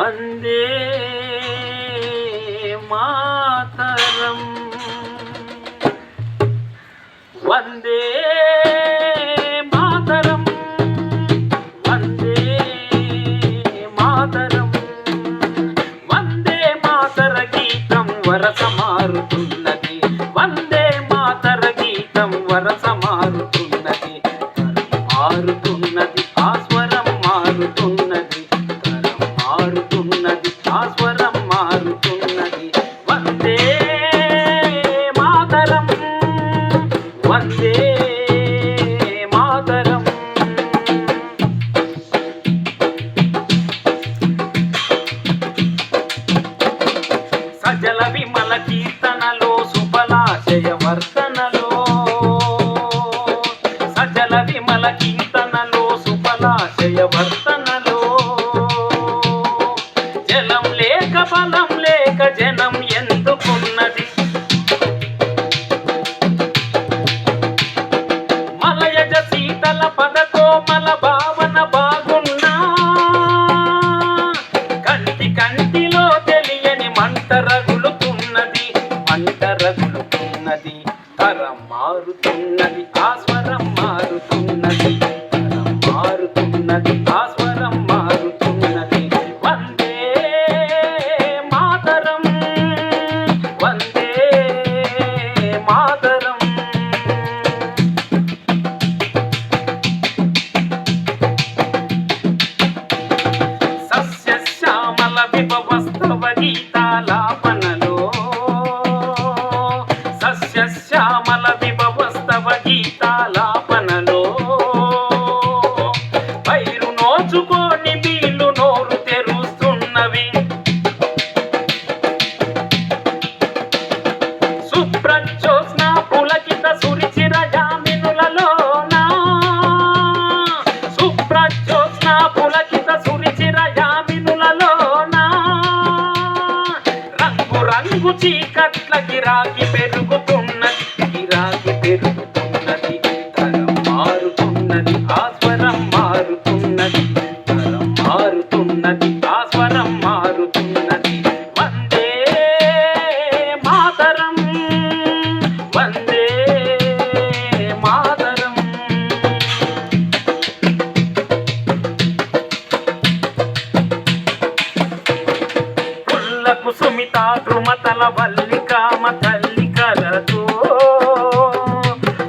వందే మాతరం. వందే మాతరం. వందే మాతరం. వందే మాతర గీతం వరస బలం లేక జనం ఎందుకున్నది? మలయజ శీతల గీతాలాపనలో సస్యశ్యామల చీకట్ల గిరాకి పెరుగుతూ ధ్రుమతల వల్లికామ తల్లికలతో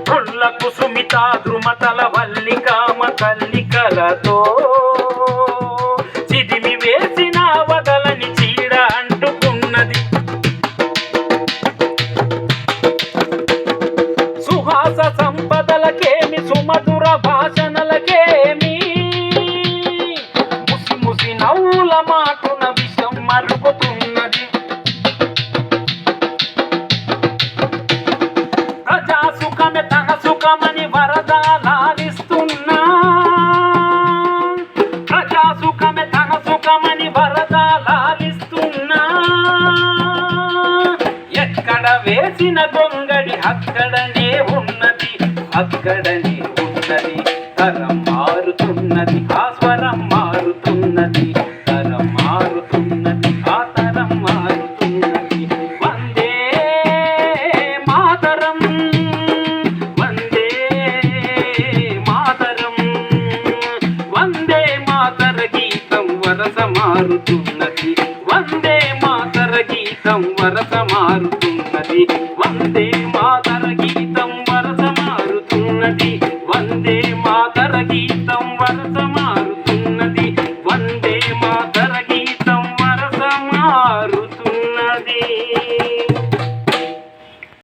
పుల్లకు సుమిత ధ్రుమతల వల్లికామ తల్లికలతో చిదిమి వేసిన వదలని చీడ అంటుకున్నది. సుహాస సంపదలకేమి సుమధుర భాషణలకేమి ముసి ముసి నవ్వుల మాటున విషం మరుగుతూ వేసిన గొంగడి అక్కడనే ఉన్నది అక్కడనే ఉన్నది. తరం మారుతున్నది ఆ స్వరం మారుతున్నది. తరం మారుతున్నది ఆ తరం మారుతున్నది. వందే మాతరం వందే మాతరం. వందే మాతర గీతం వరస మారుతున్నది. వందే మాతర గీతం వరస మారుతున్నది వందే మాతర గీతం వరస మారుతున్నది